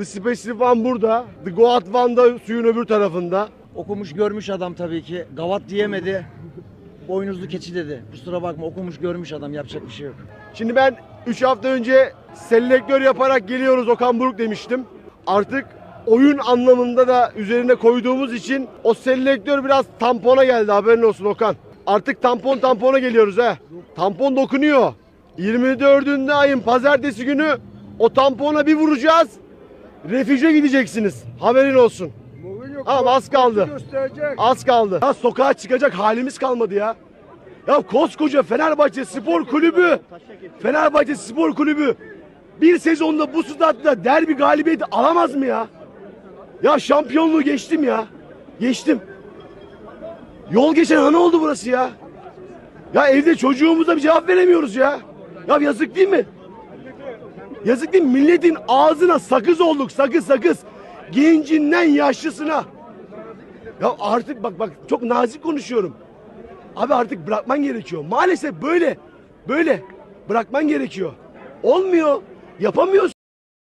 The Specific One burada. The Goat One da suyun öbür tarafında. Okumuş görmüş adam tabii ki. Gavat diyemedi. Boynuzlu keçi dedi. Kusura bakma okumuş görmüş adam yapacak bir şey yok. Şimdi ben 3 hafta önce selektör yaparak geliyoruz Okan Buruk demiştim. Artık oyun anlamında da üzerine koyduğumuz için o selektör biraz tampona geldi haberin olsun Okan. Artık tampon tampona geliyoruz he. Tampon dokunuyor. 24'ünde ayın pazartesi günü o tampona bir vuracağız. Refüje gideceksiniz. Haberin olsun. Ama az kaldı. Az kaldı. Ya sokağa çıkacak halimiz kalmadı ya. Ya koskoca Fenerbahçe Spor Kulübü. Fenerbahçe Spor Kulübü bir sezonda bu statta derbi galibiyeti alamaz mı ya? Ya şampiyonluğu geçtim ya. Geçtim. Yol geçen ana oldu burası ya. Ya evde çocuğumuza bir cevap veremiyoruz ya. Ya yazık değil mi? Yazık değil mi? Milletin ağzına sakız olduk. Sakız sakız. Gencinden yaşlısına. Ya artık bak bak çok nazik konuşuyorum. Abi artık bırakman gerekiyor. Maalesef böyle. Böyle. Bırakman gerekiyor. Olmuyor. Yapamıyorsun.